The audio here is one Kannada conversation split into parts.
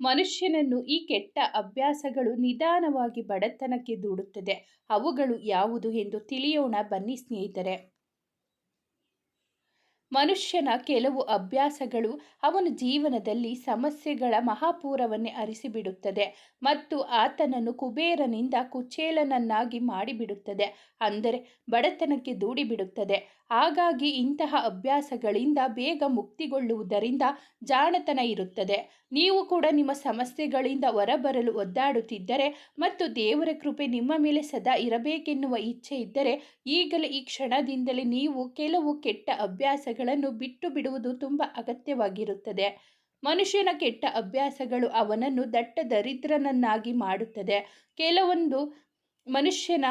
ಮನುಷ್ಯನನ್ನು ಈ ಕೆಟ್ಟ ಅಭ್ಯಾಸಗಳು ನಿಧಾನವಾಗಿ ಬಡತನಕ್ಕೆ ದೂಡುತ್ತದೆ. ಅವುಗಳು ಯಾವುದು ಎಂದು ತಿಳಿಯೋಣ ಬನ್ನಿ ಸ್ನೇಹಿತರೆ. ಮನುಷ್ಯನ ಕೆಲವು ಅಭ್ಯಾಸಗಳು ಅವನ ಜೀವನದಲ್ಲಿ ಸಮಸ್ಯೆಗಳ ಮಹಾಪೂರವನ್ನೇ ಅರಿಸಿಬಿಡುತ್ತದೆ ಮತ್ತು ಆತನನ್ನು ಕುಬೇರನಿಂದ ಕುಚೇಲನನ್ನಾಗಿ ಮಾಡಿಬಿಡುತ್ತದೆ, ಅಂದರೆ ಬಡತನಕ್ಕೆ ದೂಡಿಬಿಡುತ್ತದೆ. ಹಾಗಾಗಿ ಇಂತಹ ಅಭ್ಯಾಸಗಳಿಂದ ಬೇಗ ಮುಕ್ತಿಗೊಳ್ಳುವುದರಿಂದ ಜಾಣತನ ಇರುತ್ತದೆ. ನೀವು ಕೂಡ ನಿಮ್ಮ ಸಮಸ್ಯೆಗಳಿಂದ ಹೊರಬರಲು ಒದ್ದಾಡುತ್ತಿದ್ದರೆ ಮತ್ತು ದೇವರ ಕೃಪೆ ನಿಮ್ಮ ಮೇಲೆ ಸದಾ ಇರಬೇಕೆನ್ನುವ ಇಚ್ಛೆ ಇದ್ದರೆ ಈಗಲೇ ಈ ಕ್ಷಣದಿಂದಲೇ ನೀವು ಕೆಲವು ಕೆಟ್ಟ ಅಭ್ಯಾಸಗಳನ್ನು ಬಿಟ್ಟು ಬಿಡುವುದು ತುಂಬ ಅಗತ್ಯವಾಗಿರುತ್ತದೆ. ಮನುಷ್ಯನ ಕೆಟ್ಟ ಅಭ್ಯಾಸಗಳು ಅವನನ್ನು ದಟ್ಟ ದರಿದ್ರನನ್ನಾಗಿ ಮಾಡುತ್ತದೆ. ಕೆಲವೊಂದು ಮನುಷ್ಯನ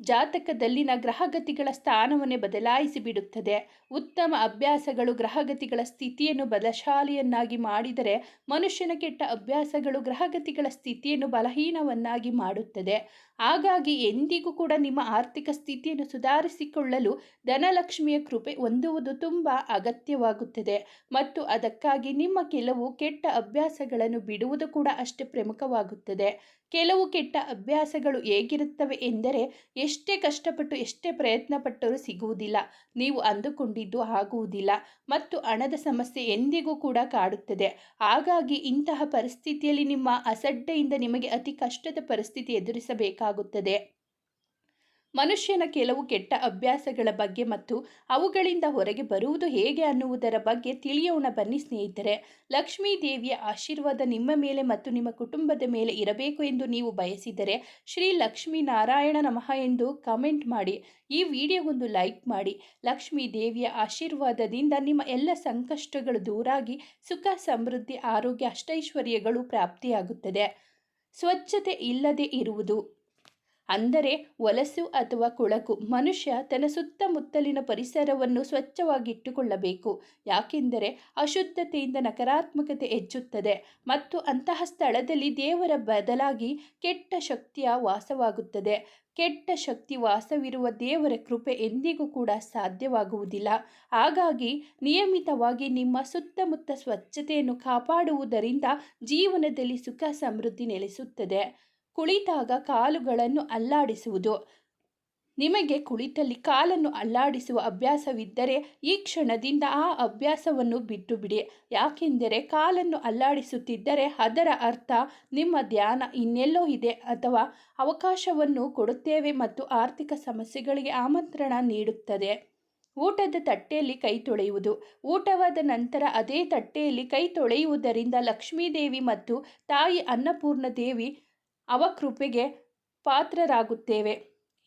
ಜಾತಕದಲ್ಲಿನ ಗ್ರಹಗತಿಗಳ ಸ್ಥಾನವನ್ನೇ ಬದಲಾಯಿಸಿ ಬಿಡುತ್ತದೆ. ಉತ್ತಮ ಅಭ್ಯಾಸಗಳು ಗ್ರಹಗತಿಗಳ ಸ್ಥಿತಿಯನ್ನು ಬಲಶಾಲಿಯನ್ನಾಗಿ ಮಾಡಿದರೆ ಮನುಷ್ಯನ ಕೆಟ್ಟ ಅಭ್ಯಾಸಗಳು ಗ್ರಹಗತಿಗಳ ಸ್ಥಿತಿಯನ್ನು ಬಲಹೀನವನ್ನಾಗಿ ಮಾಡುತ್ತದೆ. ಹಾಗಾಗಿ ಎಂದಿಗೂ ಕೂಡ ನಿಮ್ಮ ಆರ್ಥಿಕ ಸ್ಥಿತಿಯನ್ನು ಸುಧಾರಿಸಿಕೊಳ್ಳಲು ಧನಲಕ್ಷ್ಮಿಯ ಕೃಪೆ ಹೊಂದುವುದು ತುಂಬ ಅಗತ್ಯವಾಗುತ್ತದೆ. ಮತ್ತು ಅದಕ್ಕಾಗಿ ನಿಮ್ಮ ಕೆಲವು ಕೆಟ್ಟ ಅಭ್ಯಾಸಗಳನ್ನು ಬಿಡುವುದು ಕೂಡ ಅಷ್ಟೇ ಪ್ರಮುಖವಾಗುತ್ತದೆ. ಕೆಲವು ಕೆಟ್ಟ ಅಭ್ಯಾಸಗಳು ಹೇಗಿರುತ್ತವೆ ಎಂದರೆ ಎಷ್ಟೇ ಕಷ್ಟಪಟ್ಟು, ಎಷ್ಟೇ ಪ್ರಯತ್ನಪಟ್ಟರೂ ಸಿಗುವುದಿಲ್ಲ. ನೀವು ಅಂದುಕೊಂಡಿದ್ದು ಆಗುವುದಿಲ್ಲ ಮತ್ತು ಹಣದ ಸಮಸ್ಯೆ ಎಂದಿಗೂ ಕೂಡ ಕಾಡುತ್ತದೆ. ಹಾಗಾಗಿ ಇಂತಹ ಪರಿಸ್ಥಿತಿಯಲ್ಲಿ ನಿಮ್ಮ ಅಸಡ್ಡೆಯಿಂದ ನಿಮಗೆ ಅತಿ ಕಷ್ಟದ ಪರಿಸ್ಥಿತಿ ಎದುರಿಸಬೇಕಾಗುತ್ತದೆ. ಮನುಷ್ಯನ ಕೆಲವು ಕೆಟ್ಟ ಅಭ್ಯಾಸಗಳ ಬಗ್ಗೆ ಮತ್ತು ಅವುಗಳಿಂದ ಹೊರಗೆ ಬರುವುದು ಹೇಗೆ ಅನ್ನುವುದರ ಬಗ್ಗೆ ತಿಳಿಯೋಣ ಬನ್ನಿ ಸ್ನೇಹಿತರೆ. ಲಕ್ಷ್ಮೀ ದೇವಿಯ ಆಶೀರ್ವಾದ ನಿಮ್ಮ ಮೇಲೆ ಮತ್ತು ನಿಮ್ಮ ಕುಟುಂಬದ ಮೇಲೆ ಇರಬೇಕು ಎಂದು ನೀವು ಬಯಸಿದರೆ ಶ್ರೀ ಲಕ್ಷ್ಮೀ ನಾರಾಯಣ ನಮಃ ಎಂದು ಕಮೆಂಟ್ ಮಾಡಿ. ಈ ವಿಡಿಯೋಗೊಂದು ಲೈಕ್ ಮಾಡಿ. ಲಕ್ಷ್ಮೀ ದೇವಿಯ ಆಶೀರ್ವಾದದಿಂದ ನಿಮ್ಮ ಎಲ್ಲ ಸಂಕಷ್ಟಗಳು ದೂರಾಗಿ ಸುಖ, ಸಮೃದ್ಧಿ, ಆರೋಗ್ಯ, ಅಷ್ಟೈಶ್ವರ್ಯಗಳು ಪ್ರಾಪ್ತಿಯಾಗುತ್ತದೆ. ಸ್ವಚ್ಛತೆ ಇಲ್ಲದೆ ಇರುವುದು. ಅಂದರೆ ವಲಸು ಅಥವಾ ಕೊಳಕು, ಮನುಷ್ಯ ತನ್ನ ಸುತ್ತಮುತ್ತಲಿನ ಪರಿಸರವನ್ನು ಸ್ವಚ್ಛವಾಗಿಟ್ಟುಕೊಳ್ಳಬೇಕು. ಯಾಕೆಂದರೆ ಅಶುದ್ಧತೆಯಿಂದ ನಕಾರಾತ್ಮಕತೆ ಹೆಚ್ಚುತ್ತದೆ ಮತ್ತು ಅಂತಹ ಸ್ಥಳದಲ್ಲಿ ದೇವರ ಬದಲಾಗಿ ಕೆಟ್ಟ ಶಕ್ತಿಯ ವಾಸವಾಗುತ್ತದೆ. ಕೆಟ್ಟ ಶಕ್ತಿ ವಾಸವಿರುವ ದೇವರ ಕೃಪೆ ಎಂದಿಗೂ ಕೂಡ ಸಾಧ್ಯವಾಗುವುದಿಲ್ಲ. ಹಾಗಾಗಿ ನಿಯಮಿತವಾಗಿ ನಿಮ್ಮ ಸುತ್ತಮುತ್ತ ಸ್ವಚ್ಛತೆಯನ್ನು ಕಾಪಾಡುವುದರಿಂದ ಜೀವನದಲ್ಲಿ ಸುಖ ಸಮೃದ್ಧಿ ನೆಲೆಸುತ್ತದೆ. ಕುಳಿತಾಗ ಕಾಲುಗಳನ್ನು ಅಲ್ಲಾಡಿಸುವುದು. ನಿಮಗೆ ಕುಳಿತಲ್ಲಿ ಕಾಲನ್ನು ಅಲ್ಲಾಡಿಸುವ ಅಭ್ಯಾಸವಿದ್ದರೆ ಈ ಕ್ಷಣದಿಂದ ಆ ಅಭ್ಯಾಸವನ್ನು ಬಿಟ್ಟು ಬಿಡಿ ಯಾಕೆಂದರೆ ಕಾಲನ್ನು ಅಲ್ಲಾಡಿಸುತ್ತಿದ್ದರೆ ಅದರ ಅರ್ಥ ನಿಮ್ಮ ಧ್ಯಾನ ಇನ್ನೆಲ್ಲೋ ಇದೆ ಅಥವಾ ಅವಕಾಶವನ್ನು ಕೊಡುತ್ತೇವೆ ಮತ್ತು ಆರ್ಥಿಕ ಸಮಸ್ಯೆಗಳಿಗೆ ಆಮಂತ್ರಣ ನೀಡುತ್ತದೆ. ಊಟದ ತಟ್ಟೆಯಲ್ಲಿ ಕೈ ತೊಳೆಯುವುದು. ಊಟವಾದ ನಂತರ ಅದೇ ತಟ್ಟೆಯಲ್ಲಿ ಕೈ ತೊಳೆಯುವುದರಿಂದ ಲಕ್ಷ್ಮೀದೇವಿ ಮತ್ತು ತಾಯಿ ಅನ್ನಪೂರ್ಣ ದೇವಿ ಅವ ಕೃಪೆಗೆ ಪಾತ್ರರಾಗುತ್ತೇವೆ.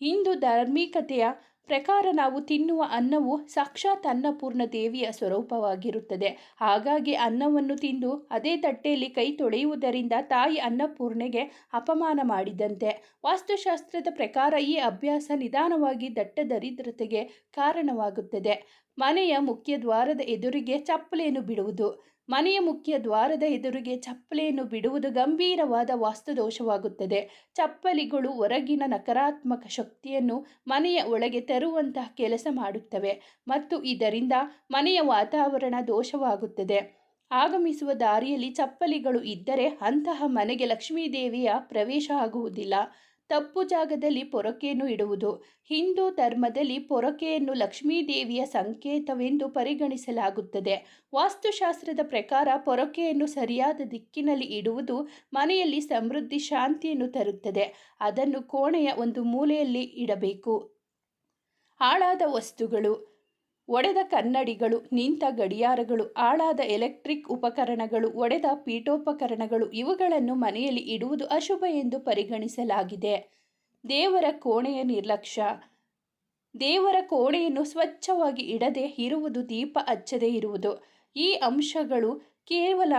ಹಿಂದೂ ಧಾರ್ಮಿಕತೆಯ ಪ್ರಕಾರ ನಾವು ತಿನ್ನುವ ಅನ್ನವು ಸಾಕ್ಷಾತ್ ಅನ್ನಪೂರ್ಣ ದೇವಿಯ ಸ್ವರೂಪವಾಗಿರುತ್ತದೆ. ಹಾಗಾಗಿ ಅನ್ನವನ್ನು ತಿಂದು ಅದೇ ತಟ್ಟೆಯಲ್ಲಿ ಕೈ ತೊಳೆಯುವುದರಿಂದ ತಾಯಿ ಅನ್ನಪೂರ್ಣೆಗೆ ಅಪಮಾನ ಮಾಡಿದಂತೆ. ವಾಸ್ತುಶಾಸ್ತ್ರದ ಪ್ರಕಾರ ಈ ಅಭ್ಯಾಸ ನಿಧಾನವಾಗಿ ದಟ್ಟ ದರಿದ್ರತೆಗೆ ಕಾರಣವಾಗುತ್ತದೆ. ಮನೆಯ ಮುಖ್ಯ ದ್ವಾರದ ಎದುರಿಗೆ ಚಪ್ಪಲೆಯನ್ನು ಬಿಡುವುದು. ಮನೆಯ ಮುಖ್ಯ ದ್ವಾರದ ಎದುರಿಗೆ ಚಪ್ಪಲೆಯನ್ನು ಬಿಡುವುದು ಗಂಭೀರವಾದ ವಾಸ್ತುದೋಷವಾಗುತ್ತದೆ. ಚಪ್ಪಲಿಗಳು ಹೊರಗಿನ ನಕಾರಾತ್ಮಕ ಶಕ್ತಿಯನ್ನು ಮನೆಯ ಒಳಗೆ ತರುವಂತಹ ಕೆಲಸ ಮಾಡುತ್ತವೆ ಮತ್ತು ಇದರಿಂದ ಮನೆಯ ವಾತಾವರಣ ದೋಷವಾಗುತ್ತದೆ. ಆಗಮಿಸುವ ದಾರಿಯಲ್ಲಿ ಚಪ್ಪಲಿಗಳು ಇದ್ದರೆ ಅಂತಹ ಮನೆಗೆ ಲಕ್ಷ್ಮೀದೇವಿಯ ಪ್ರವೇಶ ಆಗುವುದಿಲ್ಲ. ತಪ್ಪು ಜಾಗದಲ್ಲಿ ಪೊರಕೆಯನ್ನು ಇಡುವುದು. ಹಿಂದೂ ಧರ್ಮದಲ್ಲಿ ಪೊರಕೆಯನ್ನು ಲಕ್ಷ್ಮೀದೇವಿಯ ಸಂಕೇತವೆಂದು ಪರಿಗಣಿಸಲಾಗುತ್ತದೆ. ವಾಸ್ತುಶಾಸ್ತ್ರದ ಪ್ರಕಾರ ಪೊರಕೆಯನ್ನು ಸರಿಯಾದ ದಿಕ್ಕಿನಲ್ಲಿ ಇಡುವುದು ಮನೆಯಲ್ಲಿ ಸಮೃದ್ಧಿ ಶಾಂತಿಯನ್ನು ತರುತ್ತದೆ. ಅದನ್ನು ಕೋಣೆಯ ಒಂದು ಮೂಲೆಯಲ್ಲಿ ಇಡಬೇಕು. ಹಾಳಾದ ವಸ್ತುಗಳು. ಒಡೆದ ಕನ್ನಡಿಗಳು, ನಿಂತ ಗಡಿಯಾರಗಳು ಆಳಾದ ಎಲೆಕ್ಟ್ರಿಕ್ ಉಪಕರಣಗಳು, ಒಡೆದ ಪೀಠೋಪಕರಣಗಳು, ಇವುಗಳನ್ನು ಮನೆಯಲ್ಲಿ ಇಡುವುದು ಅಶುಭ ಎಂದು ಪರಿಗಣಿಸಲಾಗಿದೆ. ದೇವರ ಕೋಣೆಯ ನಿರ್ಲಕ್ಷ್ಯ ದೇವರ ಕೋಣೆಯನ್ನು ಸ್ವಚ್ಛವಾಗಿ ಇಡದೆ ಇರುವುದು ದೀಪ ಹಚ್ಚದೇ ಇರುವುದು. ಈ ಅಂಶಗಳು ಕೇವಲ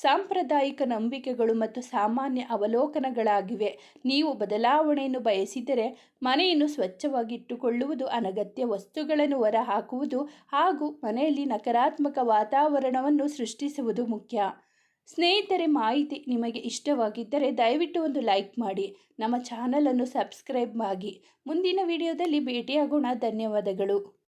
ಸಾಂಪ್ರದಾಯಿಕ ನಂಬಿಕೆಗಳು ಮತ್ತು ಸಾಮಾನ್ಯ ಅವಲೋಕನಗಳಾಗಿವೆ. ನೀವು ಬದಲಾವಣೆಯನ್ನು ಬಯಸಿದರೆ ಮನೆಯನ್ನು ಸ್ವಚ್ಛವಾಗಿಟ್ಟುಕೊಳ್ಳುವುದು ಅನಗತ್ಯ. ವಸ್ತುಗಳನ್ನು ಹೊರಹಾಕುವುದು ಹಾಗೂ ಮನೆಯಲ್ಲಿ ನಕಾರಾತ್ಮಕ ವಾತಾವರಣವನ್ನು ಸೃಷ್ಟಿಸುವುದು ಮುಖ್ಯ. ಸ್ನೇಹಿತರೆ, ಮಾಹಿತಿ ನಿಮಗೆ ಇಷ್ಟವಾಗಿದ್ದರೆ ದಯವಿಟ್ಟು ಒಂದು ಲೈಕ್ ಮಾಡಿ. ನಮ್ಮ ಚಾನಲನ್ನು ಸಬ್ಸ್ಕ್ರೈಬ್ ಆಗಿ ಮುಂದಿನ ವಿಡಿಯೋದಲ್ಲಿ ಭೇಟಿಯಾಗೋಣ. ಧನ್ಯವಾದಗಳು.